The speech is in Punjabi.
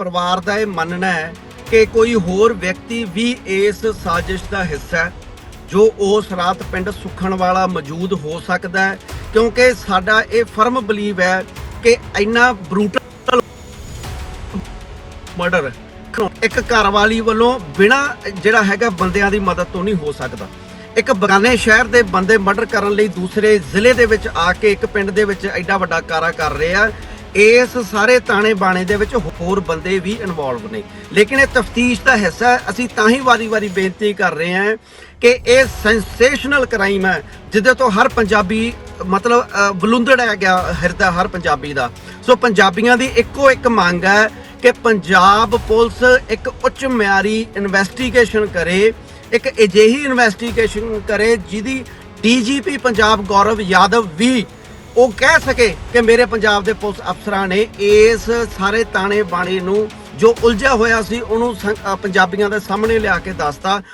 ਪਰਿਵਾਰ ਦਾ ਇਹ ਮੰਨਣਾ ਹੈ ਕਿ ਕੋਈ ਹੋਰ ਵਿਅਕਤੀ ਵੀ ਇਸ ਸਾਜ਼ਿਸ਼ ਦਾ ਹਿੱਸਾ ਹੈ, ਜੋ ਉਸ ਰਾਤ ਪਿੰਡ ਸੁਖਣ ਵਾਲਾ ਮੌਜੂਦ ਹੋ ਸਕਦਾ ਹੈ, ਕਿਉਂਕਿ ਸਾਡਾ ਇਹ ਫਰਮ ਬਲੀਵ ਹੈ ਕਿ ਇੰਨਾ ਬਰੂਟਲ ਮਰਡਰ ਇੱਕ ਘਰਵਾਲੀ ਵੱਲੋਂ ਬਿਨਾ ਜਿਹੜਾ ਹੈਗਾ ਬੰਦਿਆਂ ਦੀ ਮਦਦ ਤੋਂ ਨਹੀਂ ਹੋ ਸਕਦਾ। ਇੱਕ ਬਗਾਨੇ ਸ਼ਹਿਰ ਦੇ ਬੰਦੇ ਮਰਡਰ ਕਰਨ ਲਈ ਦੂਸਰੇ ਜ਼ਿਲ੍ਹੇ ਦੇ ਵਿੱਚ ਆ ਕੇ ਇੱਕ ਪਿੰਡ ਦੇ ਵਿੱਚ ਐਡਾ ਵੱਡਾ ਕਾਰਾ ਕਰ ਰਹੇ ਆ ਇਸ ਸਾਰੇ ਤਾਣੇ ਬਾਣੇ ਦੇ ਵਿੱਚ ਹੋਰ ਬੰਦੇ ਵੀ ਇਨਵੋਲਵ ਨੇ। ਲੇਕਿਨ ਇਹ ਤਫਤੀਸ਼ ਦਾ ਹਿੱਸਾ ਹੈ। ਅਸੀਂ ਤਾਂ ਹੀ ਵਾਰੀ-ਵਾਰੀ ਬੇਨਤੀ ਕਰ ਰਹੇ ਹਾਂ ਕਿ ਇਹ ਸੈਂਸੇਸ਼ਨਲ ਕ੍ਰਾਈਮ ਹੈ ਜਿਹਦੇ ਤੋਂ ਹਰ ਪੰਜਾਬੀ ਮਤਲਬ ਅ, ਬਲੁੰਦੜ ਹੈ ਗਿਆ ਹਿਰਦਾ ਹਰ ਪੰਜਾਬੀ ਦਾ। ਸੋ ਪੰਜਾਬੀਆਂ ਦੀ ਇੱਕੋ ਇੱਕ ਮੰਗ ਹੈ ਕਿ ਪੰਜਾਬ ਪੁਲਿਸ ਇੱਕ ਉੱਚ ਮਿਆਰੀ ਇਨਵੈਸਟੀਗੇਸ਼ਨ ਕਰੇ ਇੱਕ ਅਜਿਹੀ ਇਨਵੈਸਟੀਗੇਸ਼ਨ ਕਰੇ ਜਿਹਦੀ ਡੀਜੀਪੀ ਪੰਜਾਬ ਗੌਰਵ ਯਾਦਵ ਵੀ ਉਹ ਕਹਿ ਸਕੇ ਕਿ ਮੇਰੇ ਪੰਜਾਬ ਦੇ ਪੁਲਿਸ ਅਫਸਰਾਂ ਨੇ ਇਸ ਸਾਰੇ ਤਾਣੇ ਬਾਣੇ ਨੂੰ ਜੋ ਉਲਝਿਆ ਹੋਇਆ ਸੀ, ਉਹਨੂੰ ਸੰ- ਪੰਜਾਬੀਆਂ ਦੇ ਸਾਹਮਣੇ ਲਿਆ ਕੇ ਦੱਸਤਾ।